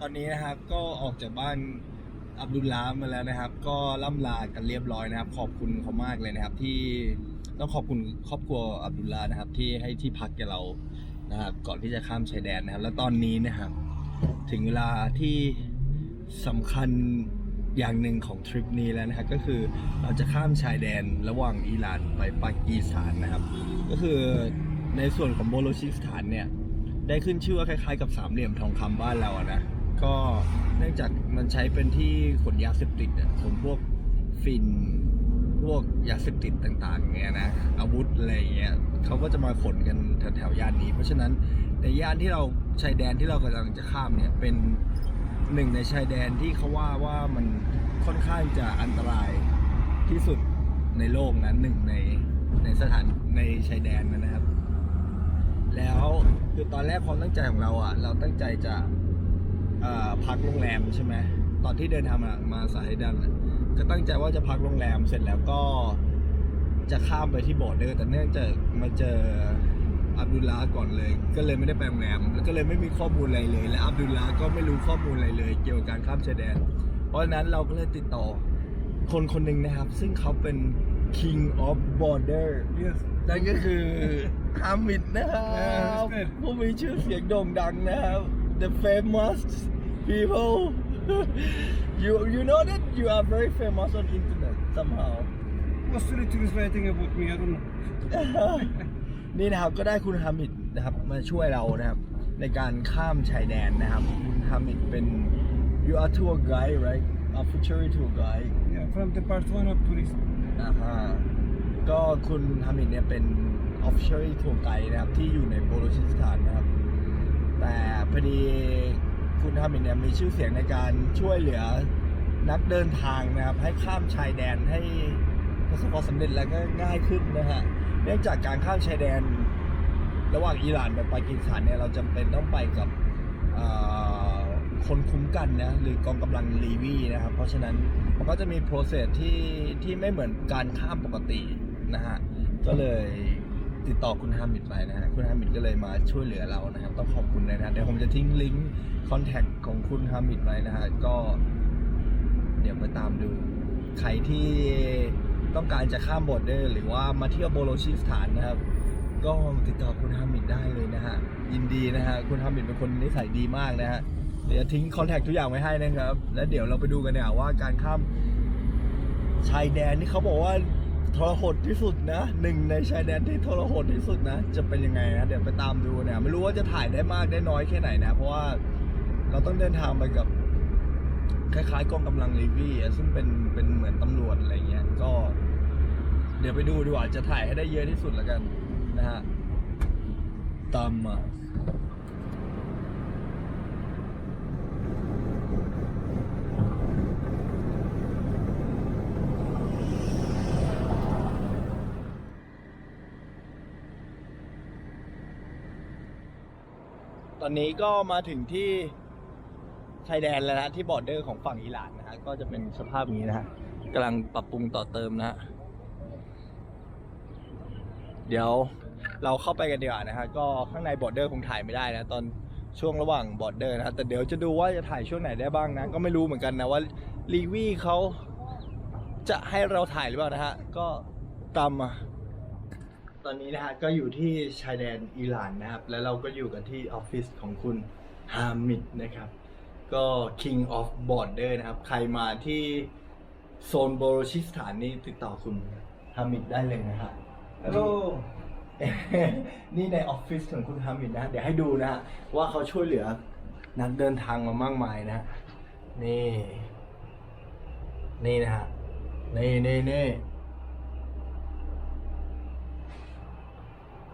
ตอนนี้นะครับก็ออกจากบ้านอับดุลลามาแล้วนะครับ ก็ล่ำลากันเรียบร้อยนะครับ ขอบคุณเขามากเลยนะครับ ที่ต้องขอบคุณครอบครัวอับดุลลานะครับ ที่ให้ที่พักแกเรานะครับ ก่อนที่จะข้ามชายแดนนะครับ แล้วตอนนี้นะครับ ถึงเวลาที่สำคัญอย่างหนึ่งของทริปนี้แล้วนะครับก็คือเราจะข้ามชายแดนระหว่างอิหร่านไปปากีสถานนะครับ ก็คือในส่วนของโบโลชิสถานเนี่ยได้ขึ้นชื่อว่าคล้ายๆ กับสามเหลี่ยมทองคำบ้านเราอะนะ ก็เนื่องจากมันใช้เป็นที่ขนยาเสพติดอะขนพวกฟินพวกยาเสพติดต่างๆเงี้ยนะอาวุธอะไรเงี้ยเขาก็จะมาขนกันแถวๆย่านนี้ เพราะฉะนั้นในย่านที่เราชายแดนที่เรากำลังจะข้ามเนี่ยเป็นหนึ่งในชายแดนที่เขาว่าว่ามันค่อนข้างจะอันตรายที่สุดในโลกนั้นหนึ่งในในสถานในชายแดนนะครับ แล้วคือตอนแรกความตั้งใจของเราอะ เราตั้งใจจะ พักโรงแรมใช่ไหมตอนที่เดินทางมามาสายดันอะก็ตั้งใจว่าจะพักโรงแรมเสร็จแล้วก็จะข้ามไปที่บอร์เดอร์แต่เนื่องจากมาเจออับดุลลาห์ก่อนเลย ก็เลยไม่ได้ไปโรงแรมแล้วก็เลยไม่มีข้อมูลอะไรเลย และอับดุลลาห์ก็ไม่รู้ข้อมูลอะไรเลย เกี่ยวกับการข้ามชายแดน เพราะฉะนั้นเราก็เลยติดต่อคนคนหนึ่งนะครับ ซึ่งเขาเป็น king of border Yes. นั่นก็คือฮามิดนะครับ Yes, good. ผู้มีชื่อเสียงโด่งดังนะครับ the famous people you you know that you are very famous on internet somehow Authority is writing about me. I don't know. นี่นะครับก็ได้คุณฮามิดนะครับมาช่วยเรานะครับ ในการข้ามชายแดนนะครับ คุณฮามิดเป็น you are tour guide right officially tour guide Yeah, from the part one of tourism. อ่าฮะก็คุณฮามิดเนี่ยเป็น official tour guide นะครับ ที่อยู่ในโบโลชิสถานนะครับ แต่พอดีคุณฮามิดเนี่ยมีชื่อเสียงในการช่วยเหลือนักเดินทางนะครับ ให้ข้ามชายแดนให้ประสบความสำเร็จและก็ง่ายขึ้นนะฮะเนื่องจากการข้ามชายแดน ระหว่างอิหร่านกับปากีสถานเนี่ยเราจำเป็นต้องไปกับคนคุ้มกันนะหรือกองกำลังลีวีนะครับ เพราะฉะนั้นมันก็จะมีโปรเซสที่ที่ไม่เหมือนการข้ามปกตินะฮะก็เลยติดต่อคุณฮามิดไปนะฮะคุณฮามิดก็เลยมาช่วยเหลือเรานะครับต้องขอบคุณ ผมจะทิ้งลิงก์คอนแทคของคุณฮามิดไว้นะฮะก็ เดี๋ยวไปตามดู ใครที่ต้องการจะข้ามบอร์เดอร์ หรือว่ามาเที่ยวโบโลชิสถานนะครับ ก็ติดต่อคุณฮามิดได้เลยนะฮะยินดีนะฮะคุณฮามิดเป็นคนนิสัยดีมากนะฮะเดี๋ยวทิ้งคอนแทคทุกอย่างไว้ให้นะครับ แล้วเดี๋ยวเราไปดูกันเนี่ยว่าการข้ามชายแดนที่เขาบอกว่า ทรหดที่สุดนะหนึ่งในชายแดนที่ทรหดที่สุดนะ จะเป็นยังไงนะเดี๋ยวไปตามดูเนี่ยไม่รู้ว่าจะถ่ายได้มากได้น้อยแค่ไหนนะ เพราะว่าเราต้องเดินทางไปกับคล้ายๆกองกำลังลีวี่ซึ่งเป็นเป็นเหมือนตำรวจอะไรเงี้ยก็ เดี๋ยวไปดูดีกว่าจะถ่ายให้ได้เยอะที่สุดแล้วกันนะฮะตามมา อนนี้ก็มาถึงที่ชายแดนแล้วนะที่บอร์เดอร์ของฝั่งอิหร่านนะฮะก็จะเป็นสภาพอย่างนี้นะฮะกำลังปรับปรุงต่อเติมนะฮะเดี๋ยวเราเข้าไปกันดีกว่านะฮะก็ข้างในบอร์เดอร์คงถ่ายไม่ได้นะตอนช่วงระหว่างบอร์เดอร์นะฮะแต่เดี๋ยวจะดูว่าจะถ่ายช่วงไหนได้บ้างนะ ก็ไม่รู้เหมือนกันนะว่าลีวี่เขาจะให้เราถ่ายหรือเปล่านะฮะก็ตามมา ตอนนี้นะฮะก็อยู่ที่ชายแดนอิหร่านนะครับ แล้วเราก็อยู่กันที่ออฟฟิศของคุณฮามิดนะครับ ก็ King of Border นะครับ ใครมาที่โซนโบโรชิสถานนี่ติดต่อคุณฮามิดได้เลยนะฮะ Hello. นี่ในออฟฟิศของคุณฮามิดนะ เดี๋ยวให้ดูนะฮะว่าเขาช่วยเหลือนักเดินทางมามากมายนะ นี่ นี่นะฮะ นี่นี่นี่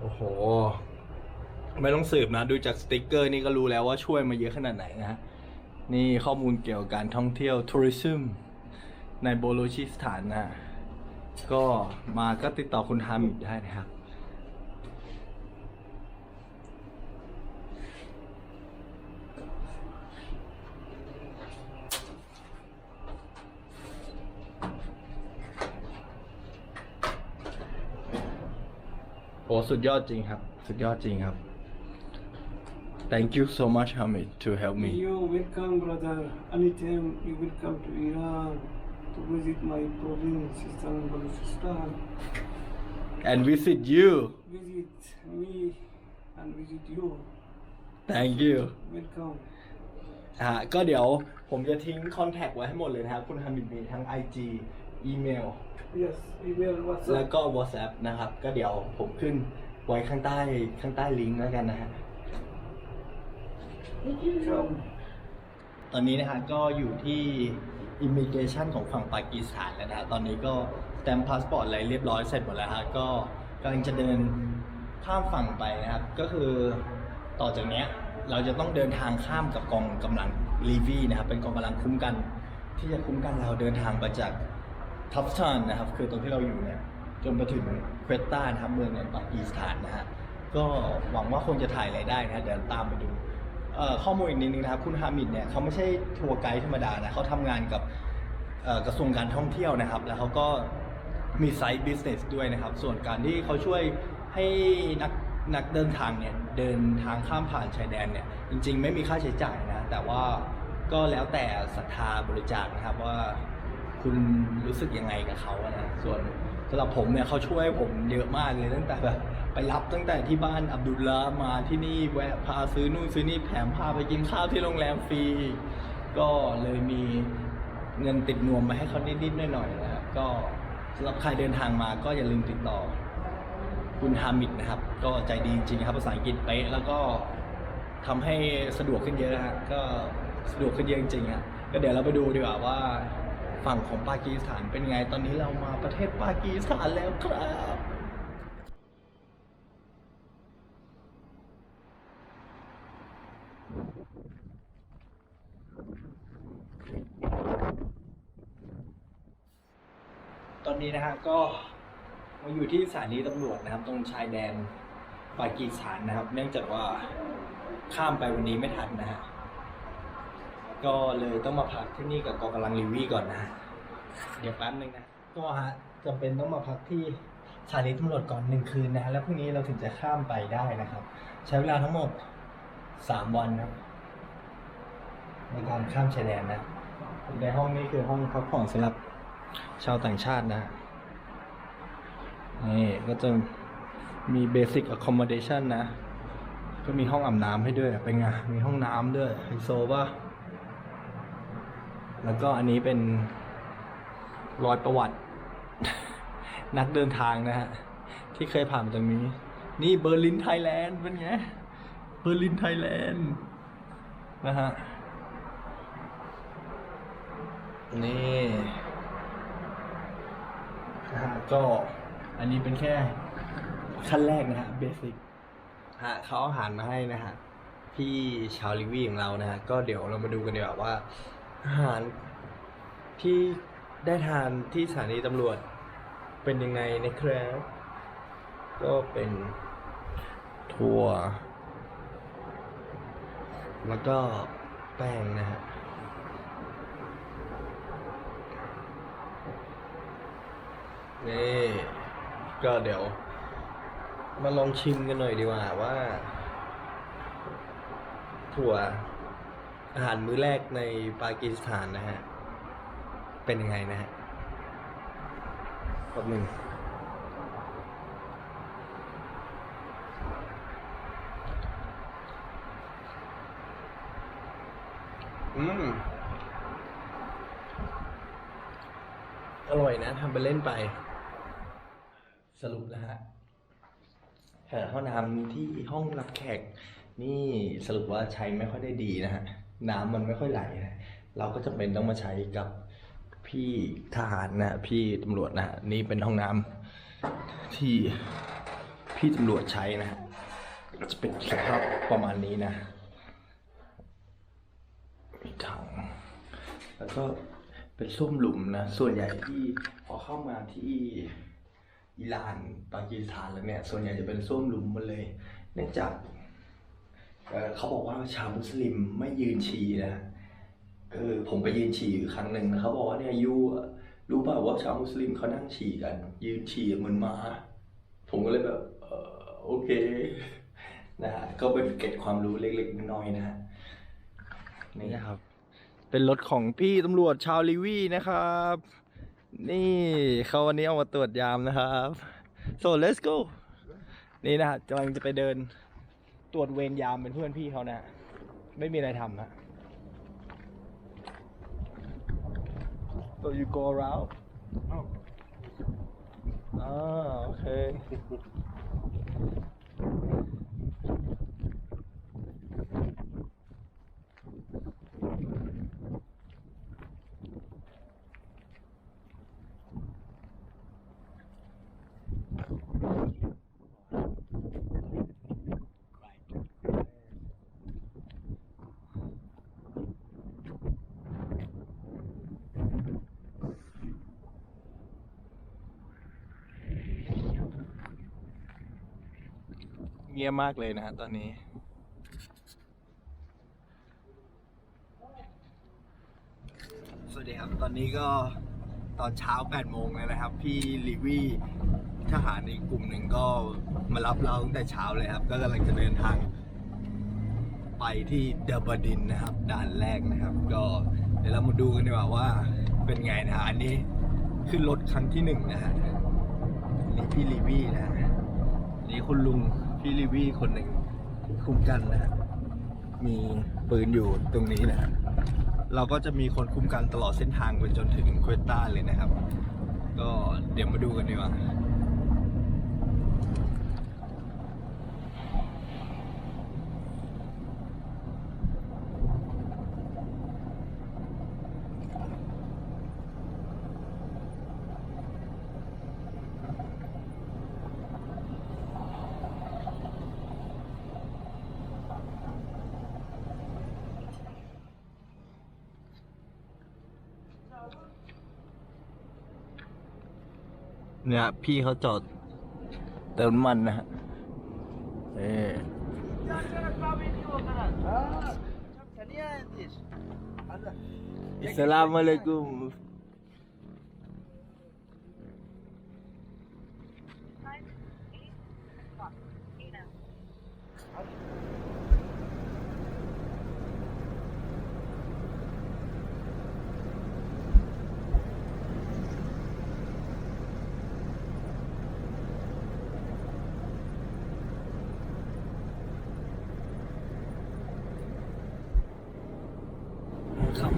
โอ้โห ไม่ต้องสืบนะ ดูจากสติกเกอร์นี่ก็รู้แล้วว่าช่วยมาเยอะขนาดไหนนะฮะ นี่ข้อมูลเกี่ยวกับการท่องเที่ยวทัวริซึมในโบโลชิสถานนะฮะก็มาก็ติดต่อคุณฮามิดได้นะครับ โอ้สุดยอดจริงครับ สุดยอดจริงครับ thank you so much Hamid to help me You welcome, brother. Anytime you will come to Iran to visit my province, Sistan and Balochistan, and visit you visit me and visit you. thank you Welcome. ฮะก็เดี๋ยวผมจะทิ้งคอนแทคไว้ให้หมดเลยนะครับ คุณฮามิดมีทั้ง IG อีเมล Yes, email, แล้ว WhatsApp. ก็ WhatsApp นะครับ ก็เดี๋ยวผมขึ้นไว้ข้างใต้ข้างใต้ลิงก์แล้วกันนะฮะ Come. ตอนนี้นะฮะก็อยู่ที่ immigration ของฝั่งปากีสถานแล้วนะฮะตอนนี้ก็สแตมพาสปอร์ตอะไรเรียบร้อยเสร็จหมดแล้วฮะก็กำลังจะเดินข้ามฝั่งไปนะครับ ก็คือต่อจากเนี้ยเราจะต้องเดินทางข้ามกับกองกำลังลีวีนะครับ เป็นกองกำลังคุ้มกัน ที่จะคุ้มกันเราเดินทางไปจาก ทับซานนะครับ คือตรงที่เราอยู่เนี่ยจนไปถึงเควตานะครับเมืองในปากีสถานนะฮะก็หวังว่าคงจะถ่ายอะไรได้นะฮะเดี๋ยวตามไปดูข้อมูลอีกนิดนึงนะครับ คุณฮามิดเนี่ยเขาไม่ใช่ทัวร์ไกด์ธรรมดานะเขาทำงานกับกระทรวงการท่องเที่ยวนะครับ แล้วเขาก็มีไซต์บิสเนสด้วยนะครับ ส่วนการที่เขาช่วยให้นักนักเดินทางเนี่ยเดินทางข้ามผ่านชายแดนเนี่ยจริง ๆ ไม่มีค่าใช้จ่ายนะ แต่ว่าก็แล้วแต่ศรัทธาบริจาคนะครับว่า คุณรู้สึกยังไงกับเขาอะนะส่วนสำหรับผมเนี่ยเขาช่วยผมเยอะมากเลยตั้งแต่แบบไปรับตั้งแต่ที่บ้านอับดุลละห์มาที่นี่แวะพาซื้อนู่นซื้อนี่แถมพาไปกินข้าวที่โรงแรมฟรีก็เลยมีเงินติดนวมมาให้เขานิดๆหน่อยๆนะครับก็สำหรับใครเดินทางมาก็อย่าลืมติดต่อ คุณฮามิดนะครับ ก็ใจดีจริงๆครับภาษาอังกฤษเป๊ะแล้วก็ทำให้สะดวกขึ้นเยอะฮะก็สะดวกขึ้นเยอะจริงๆฮะก็เดี๋ยวเราไปดูดีกว่าว่า ฝั่งของปากีสถานเป็นไงตอนนี้เรามาประเทศปากีสถานแล้วครับตอนนี้นะฮะก็มาอยู่ที่สถานีตำรวจนะครับ ตรงชายแดนปากีสถานนะครับ เนื่องจากว่าข้ามไปวันนี้ไม่ทันนะฮะ ก็เลยต้องมาพักที่นี่กับกองกำลังรีวีก่อนนะ เดี๋ยวแป๊บนึงนะ ก็ฮะจำเป็นต้องมาพักที่สถานีตำรวจก่อนหนึ่งคืนนะฮะแล้วพรุ่งนี้เราถึงจะข้ามไปได้นะครับ ใช้เวลาทั้งหมดสามวันครับในการข้ามชายแดนนะ ในห้องนี้คือห้องพักผ่อนสำหรับชาวต่างชาตินะ นี่ก็จะมี basic accommodation นะ ก็มีห้องอาบน้ำให้ด้วย เป็นไง มีห้องน้ำด้วยไฮโซป่ะ แล้วก็อันนี้เป็นรอยประวัติ นักเดินทางนะฮะ ที่เคยผ่านมาตรงนี้ นี่เบอร์ลินไทยแลนด์เป็นไง เบอร์ลินไทยแลนด์นะฮะ นี่นะฮะก็อันนี้เป็นแค่ขั้นแรกนะฮะเบสิกฮะเขาอาอาหารมาให้นะฮะ พี่ชาวลิวี่ของเรานะฮะ ก็เดี๋ยวเรามาดูกันดีกว่าว่า อาหารที่ได้ทานที่สถานีตำรวจเป็นยังไงนะครับ ก็เป็นถั่ว แล้วก็แป้งนะฮะนี่ก็เดี๋ยว มาลองชิมกันหน่อยดีกว่าว่า ถั่ว อาหารมื้อแรกในปากีสถานนะฮะ เป็นยังไงนะฮะแป๊บหนึ่งอืม อร่อยนะทำไปเล่นไป สรุปนะฮะห้องน้ำที่ห้องรับแขก นี่สรุปว่าใช้ไม่ค่อยได้ดีนะฮะ น้ำมันไม่ค่อยไหล เราก็จะเป็นต้องมาใช้กับพี่ทหารนะ พี่ตำรวจนะนี่เป็นห้องน้ำที่พี่ตำรวจใช้นะฮะจะเป็นสภาพประมาณนี้นะมีถังแล้วก็เป็นส้วมหลุมนะ ส่วนใหญ่ที่พอเข้ามาที่อิหร่านปากีสถานแล้วเนี่ย ส่วนใหญ่จะเป็นส้วมหลุมหมาเลย เนื่องจาก เขาบอกว่าชาวมุสลิมไม่ยืนฉี่นะเออผมไปยืนฉี่อยู่ครั้งหนึ่งนะเขาบอกว่าเนี่ยยูรู้เปล่าว่าชาวมุสลิมเขานั่งฉี่กัน ยืนฉี่เหมือนมาผมก็เลยแบบเออโอเคนะฮะก็เป็นเกร็ดความรู้เล็กๆน้อยๆนะฮะนี่นะครับ เป็นรถของพี่ตำรวจชาวลิวี่นะครับ นี่เขาวันนี้เอามาตรวจยามนะครับ so let's go นี่นะฮะกำลังจะไปเดิน ตรวจเวรยามเป็นเพื่อนพี่เขานะฮะไม่มีอะไรทำฮะ so you go around อ่าโอเค งียบมากเลยนะฮะตอนนี้ สวัสดีครับ ตอนนี้ก็ตอนเช้า8โมงแล้วนะครับ พี่ลิวี่ทหารอีกกลุ่มหนึ่งก็มารับเราตั้งแต่เช้าเลยครับ ก็กำลังจะเดินทางไปที่เดบดินนะครับด่านแรกนะครับ ก็เดี๋ยวเรามาดูกันดีกว่าว่าเป็นไงนะฮะอันนี้ขึ้นรถครั้งที่หนึ่งนะฮะนี่พี่ลีวี่นะนี่คุณลุง พี่ลิวี่คนหนึ่งคุมกันนะฮะมีปืนอยู่ตรงนี้นะฮะเราก็จะมีคนคุมกันตลอดเส้นทางไปจนถึงเควต้าเลยนะครับ ก็เดี๋ยวมาดูกันดีกว่า เนี่ยพี่เขาจอดเติมน้ำมันนะฮะเอออิสล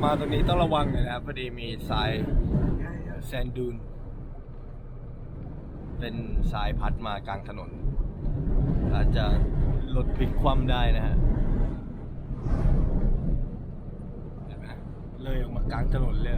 มาตรงนี้ต้องระวังหน่อยนะครับพอดีมีทรายแซนดูน เป็นทรายพัดมากลางถนน อาจจะรถพลิกคว่ำได้นะฮะเห็นไหมเลยออกมากลางถนนเลย